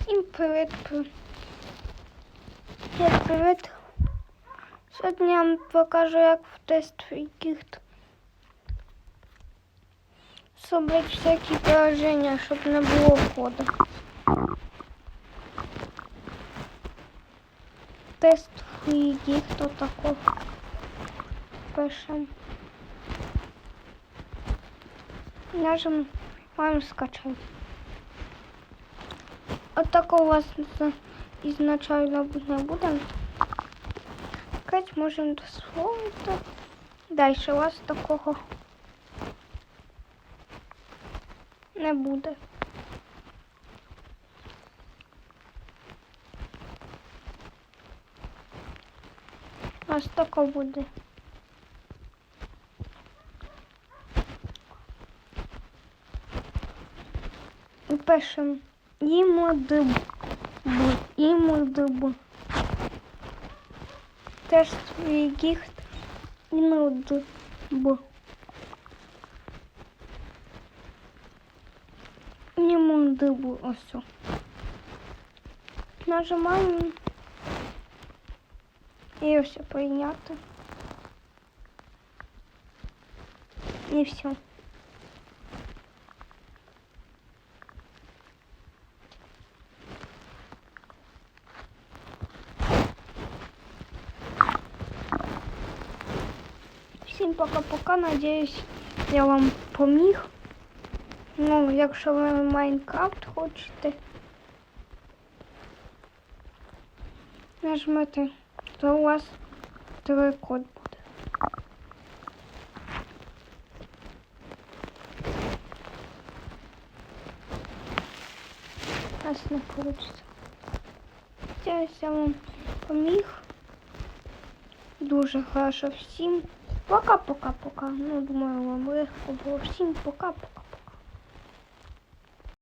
Всім привіт. при- Всім привіт. Сьогодні я вам покажу, як в тест гіхт зробити всякі пораження, щоб не було входу. Тест гіхт отако. Пишем. Нажимаем скачать. От такого з- не буде. Скачать можемо дозволити. Далі у вас такого не буде. У вас тако буде. І пишемо імодиб. Імодиб. Тест гіхт імодиб. Імодиб. Ось. о. Нажимаємо. І ось прийняти. І все. Всім пока-пока. Надіюсь, я вам поміг. Ну, якщо ви Майнкрафт хочете, нажмете, то у вас код буде. У нас не вийде. Я вам поміг. Дуже хорошо всім. Пока-пока-пока. Ну, думаю, вам легко було. Всім пока-пока.